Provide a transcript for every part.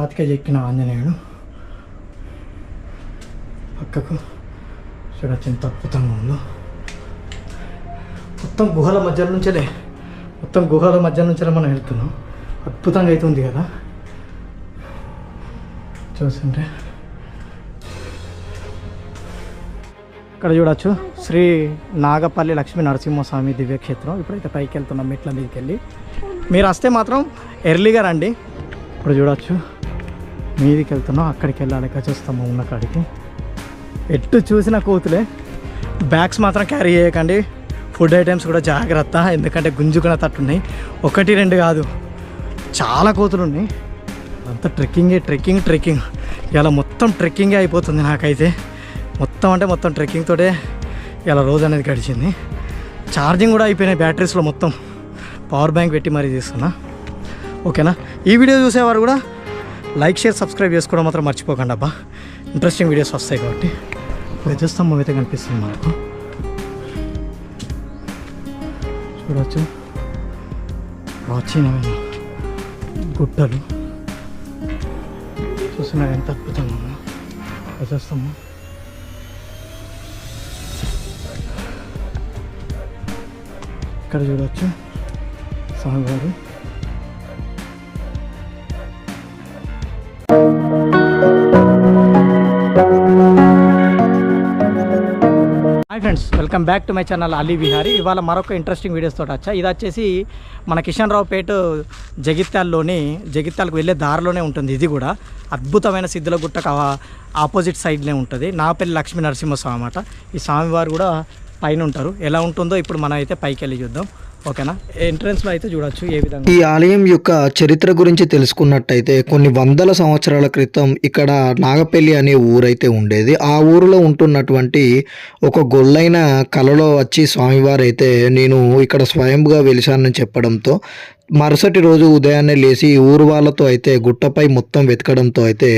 రాతికే చెక్కిన ఆంజనేయుడు పక్కకు చూడొచ్చు ఎంత అద్భుతంగా ఉందో. మొత్తం గుహల మధ్య నుంచే మొత్తం గుహల మధ్య నుంచే మనం వెళ్తున్నాం. అద్భుతంగా అవుతుంది కదా? చూస్తుంటే. ఇక్కడ చూడొచ్చు శ్రీ నాగపల్లి లక్ష్మీ నరసింహస్వామి దివ్యక్షేత్రం. ఇప్పుడైతే పైకి వెళ్తున్నాం మెట్ల మీదకి వెళ్ళి మీరు వస్తే మాత్రం ఎర్లీగా రండి. ఇప్పుడు చూడొచ్చు. మీదికి వెళ్తున్నాం అక్కడికి వెళ్ళాలి గజస్తంభం ఉన్న కాడికి. ఎటు చూసిన కోతులే. బ్యాగ్స్ మాత్రం క్యారీ చేయకండి. ఫుడ్ ఐటమ్స్ కూడా జాగ్రత్త ఎందుకంటే గుంజుకున్న తట్టున్నాయి. ఒకటి రెండు కాదు. చాలా కోతులు ఉన్నాయి అంతా ట్రెక్కింగే ట్రెక్కింగ్ ట్రెక్కింగ్. ఇలా మొత్తం ట్రెక్కింగే అయిపోతుంది నాకైతే. మొత్తం అంటే మొత్తం ట్రెక్కింగ్ తోటే ఇలా రోజు అనేది గడిచింది. ఛార్జింగ్ కూడా అయిపోయినాయి బ్యాటరీస్లో మొత్తం. పవర్ బ్యాంక్ పెట్టి మరీ తీసుకున్నా. ఓకేనా ఈ వీడియో చూసేవారు కూడా లైక్ షేర్ సబ్స్క్రైబ్ చేసుకోవడం మాత్రం మర్చిపోకండి అబ్బా. ఇంట్రెస్టింగ్ వీడియోస్ వస్తాయి కాబట్టి. గజస్తంభం అయితే కనిపిస్తుంది మనకు చూడవచ్చు ప్రాచీనమైన గుట్టలు. చూస్తున్నారు ఎంత అద్భుతంగా ఉన్నా గజస్తంభం ఇక్కడ చూడవచ్చు స్వామివారు. Friends welcome back to my channel Ali Vihari. ఇవాళ మరొక ఇంట్రెస్టింగ్ వీడియోస్ తోటి వచ్చా. ఇది వచ్చేసి మన కిషన్ రావుపేట జగిత్యాల్లోని జగిత్యాలకు వెళ్ళే దారిలోనే ఉంటుంది ఇది కూడా. అద్భుతమైన సిద్ధుల గుట్టకు ఆపోజిట్ సైడ్నే ఉంటుంది. నా పేరు లక్ష్మీ నరసింహస్వామి అన్నమాట. ఈ స్వామివారు కూడా పైన ఉంటారు. ఎలా ఉంటుందో ఇప్పుడు మనం అయితే పైకి వెళ్ళి చూద్దాం. ఓకేనా? ఎంట్రన్స్లో అయితే చూడొచ్చు ఏ విధంగా ఈ ఆలయం యొక్క చరిత్ర గురించి తెలుసుకున్నట్టయితే కొన్ని వందల సంవత్సరాల క్రితం ఇక్కడ నాగపల్లి అనే ఊరైతే ఉండేది. ఆ ఊరిలో ఉంటున్నటువంటి ఒక గొల్లైన కలలో వచ్చి స్వామివారు అయితే నేను ఇక్కడ స్వయంగా వెలిశానని చెప్పడంతో మరుసటి రోజు ఉదయాన్నే లేచి ఊరు వాళ్ళతో అయితే గుట్టపై మొత్తం వెతకడంతో అయితే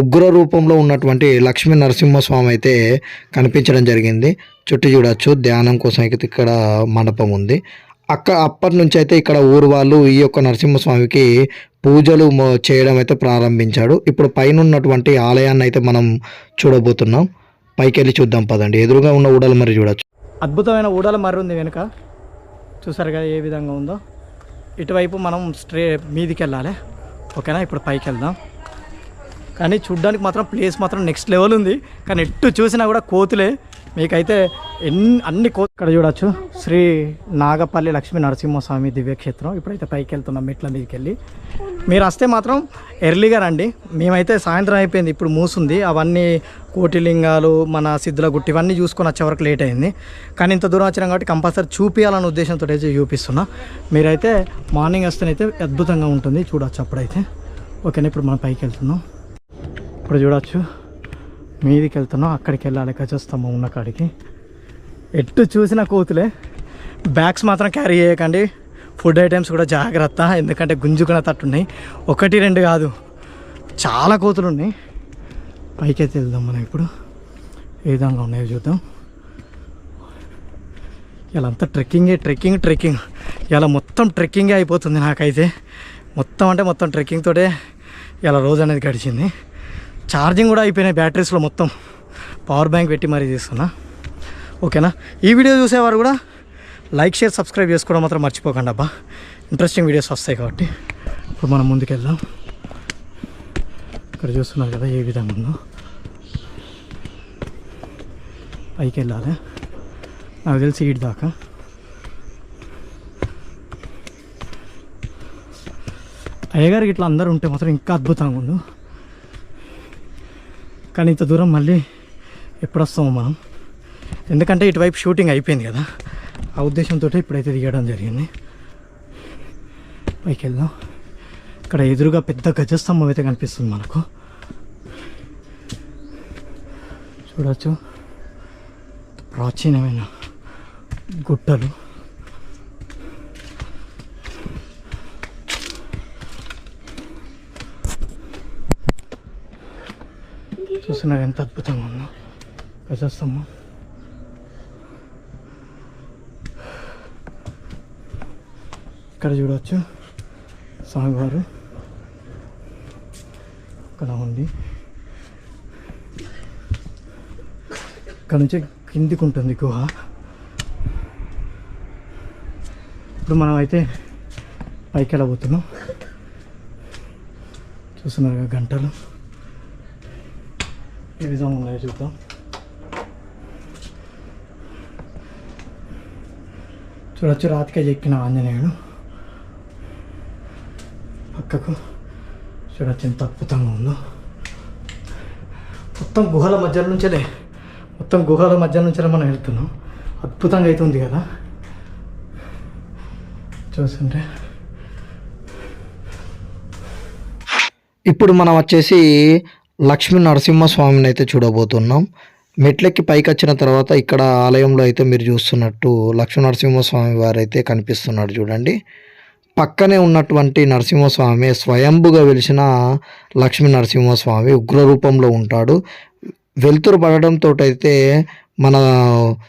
ఉగ్ర రూపంలో ఉన్నటువంటి లక్ష్మీ నరసింహస్వామి అయితే కనిపించడం జరిగింది. చుట్టూ చూడొచ్చు ధ్యానం కోసం అయితే ఇక్కడ మండపం ఉంది. అక్క అప్పటి నుంచి అయితే ఇక్కడ ఊరు వాళ్ళు ఈ యొక్క నరసింహస్వామికి పూజలు చేయడం అయితే ప్రారంభించాడు ఇప్పుడు పైన ఉన్నటువంటి ఆలయాన్ని అయితే మనం చూడబోతున్నాం. పైకి వెళ్ళి చూద్దాం పదండి. ఎదురుగా ఉన్న ఊడల మరి చూడొచ్చు. అద్భుతమైన ఊడల మర్రి ఉంది వెనుక. చూసారు కదా ఏ విధంగా ఉందో? ఇటువైపు మనం స్ట్రే మీదికి వెళ్ళాలి ఓకేనా? ఇప్పుడు పైకి వెళ్దాం కానీ చూడ్డానికి మాత్రం ప్లేస్ మాత్రం నెక్స్ట్ లెవెల్ ఉంది. కానీ ఎటు చూసినా కూడా కోతులే. మీకైతే ఎన్ని అన్ని కో ఇక్కడ చూడొచ్చు. శ్రీ నాగపల్లి లక్ష్మీ నరసింహస్వామి దివ్యక్షేత్రం. ఇప్పుడైతే పైకి వెళ్తున్నాం మెట్ల మీదకి వెళ్ళి. మీరు వస్తే మాత్రం ఎర్లీగా రండి. మేమైతే సాయంత్రం అయిపోయింది ఇప్పుడు మూసుంది. అవన్నీ కోటిలింగాలు మన సిద్ధుల గుట్టి ఇవన్నీ చూసుకొని వచ్చే వరకు లేట్ అయింది. కానీ ఇంత దూరం వచ్చినాం కాబట్టి కంపల్సరీ చూపించాలన్న ఉద్దేశంతో అయితే చూపిస్తున్నా. మీరైతే మార్నింగ్ వస్తేనైతే అద్భుతంగా ఉంటుంది చూడొచ్చు అప్పుడైతే. ఓకేనా ఇప్పుడు మనం పైకి వెళ్తున్నాం. ఇప్పుడు చూడొచ్చు. మీదికి వెళ్తున్నాం అక్కడికి వెళ్ళాలి గజస్తంభం ఉన్న కాడికి. ఎటు చూసిన కోతులే. బ్యాగ్స్ మాత్రం క్యారీ చేయకండి. ఫుడ్ ఐటమ్స్ కూడా జాగ్రత్త ఎందుకంటే గుంజుకున్న తట్టున్నాయి. ఒకటి రెండు కాదు. చాలా కోతులు ఉన్నాయి పైకి అయితే వెళ్దాం మనం ఇప్పుడు. ఏ విధంగా ఉన్నాయో చూద్దాం. ఇలా అంతా ట్రెక్కింగే ట్రెక్కింగ్ ట్రెక్కింగ్ ఇలా మొత్తం ట్రెక్కింగే అయిపోతుంది నాకైతే. మొత్తం అంటే మొత్తం ట్రెక్కింగ్ తోటే ఇలా రోజు అనేది గడిచింది. ఛార్జింగ్ కూడా అయిపోయినాయి బ్యాటరీస్లో మొత్తం. పవర్ బ్యాంక్ పెట్టి మరీ తీసుకున్నా. ఓకేనా? ఈ వీడియో చూసేవారు కూడా లైక్ షేర్ సబ్స్క్రైబ్ చేసుకోవడం మాత్రం మర్చిపోకండి అబ్బా. ఇంట్రెస్టింగ్ వీడియోస్ వస్తాయి కాబట్టి. ఇప్పుడు మనం ముందుకెళ్దాం. ఇక్కడ చూస్తున్నారు కదా ఏ విధంగా ఉందో. పైకి వెళ్ళాలి. నాకు తెలిసి ఇటు దాకా. అయ్యగారికి ఇట్లా అందరూ ఉంటే మాత్రం ఇంకా అద్భుతంగా ఉండు. కానీ ఇంత దూరం మళ్ళీ ఎప్పుడు మనం? ఎందుకంటే ఇటువైపు షూటింగ్ అయిపోయింది కదా. ఆ ఉద్దేశంతో ఇప్పుడైతే దిగడం జరిగింది. పైకి వెళ్దాం. ఇక్కడ ఎదురుగా పెద్ద గజస్తంభం అయితే కనిపిస్తుంది మనకు. చూడవచ్చు ప్రాచీనమైన గుట్టలు. చూస్తున్నారు ఎంత అద్భుతంగా ఉందో. గజస్తంభం. ఇక్కడ చూడవచ్చు స్వామివారు. ఇక్కడ ఉంది. ఇక్కడ నుంచి కిందికి ఉంటుంది గుహ. ఇప్పుడు మనం అయితే పైకి వెళ్ళబోతున్నాం. చూస్తున్నారు గంటలు. ఏ విధంగా ఉన్నాయో చూద్దాం. చూడొచ్చు రాతికే చెక్కిన ఆంజనేయుడు. పక్కకు చూడొచ్చు ఎంత అద్భుతంగా ఉందో మొత్తం గుహల మధ్య నుంచే మొత్తం గుహల మధ్య నుంచే మనం వెళ్తున్నాం అద్భుతంగా అయితే ఉంది కదా చూస్తుంటే ఇప్పుడు మనం వచ్చేసి లక్ష్మీ నరసింహస్వామిని అయితే చూడబోతున్నాం మెట్లెక్కి పైకి వచ్చిన తర్వాత ఇక్కడ ఆలయంలో అయితే మీరు చూస్తున్నట్టు లక్ష్మీ నరసింహస్వామి వారు అయితే కనిపిస్తున్నాడు చూడండి పక్కనే ఉన్నటువంటి నరసింహస్వామి స్వయంభుగా వెలిసిన లక్ష్మీ నరసింహస్వామి ఉగ్ర రూపంలో ఉంటాడు. వెలుతురు పడడంతో అయితే మన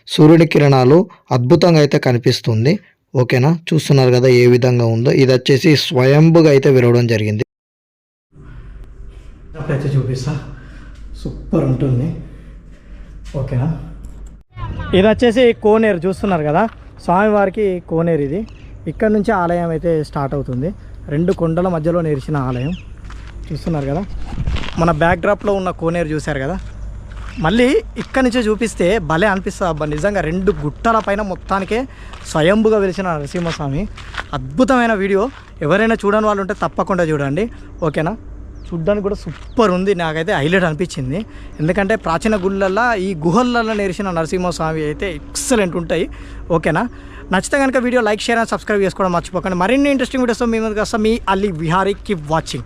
సూర్యుని కిరణాలు అద్భుతంగా అయితే కనిపిస్తుంది. ఓకేనా? చూస్తున్నారు కదా ఏ విధంగా ఉందో. ఇది వచ్చేసి స్వయంభుగా అయితే వెలవడం జరిగింది. చూపిస్తా. సూపర్ ఉంటుంది. ఓకేనా? ఇది వచ్చేసి కోనేరు. చూస్తున్నారు కదా? స్వామివారికి కోనేరు ఇది. ఇక్కడ నుంచి ఆలయం అయితే స్టార్ట్ అవుతుంది. రెండు కొండల మధ్యలో నేర్చిన ఆలయం. చూస్తున్నారు కదా? మన బ్యాక్డ్రాప్లో ఉన్న కోనేరు చూశారు కదా? మళ్ళీ ఇక్కడ నుంచే చూపిస్తే భలే అనిపిస్తుంది అబ్బా. నిజంగా రెండు గుట్టల పైన మొత్తానికే స్వయంభుగా వెలిసిన నరసింహస్వామి. అద్భుతమైన వీడియో. ఎవరైనా చూడని వాళ్ళు ఉంటే తప్పకుండా చూడండి. ఓకేనా? చూడ్డానికి కూడా సూపర్ ఉంది. నాకైతే హైలైట్ అనిపించింది. ఎందుకంటే ప్రాచీన గుళ్ళల్లో ఈ గుహలలో నేర్చిన నరసింహస్వామి అయితే ఎక్సలెంట్ ఉంటాయి. ఓకేనా? నచ్చితే కనుక video like share and subscribe చేసుకోవడం మర్చిపోకండి. మరిన్ని ఇంట్రెస్టింగ్ వీడియోస్ మీ ముందుకు వస్తాం మీ అల్లి విహారీ కీప్ వాచింగ్.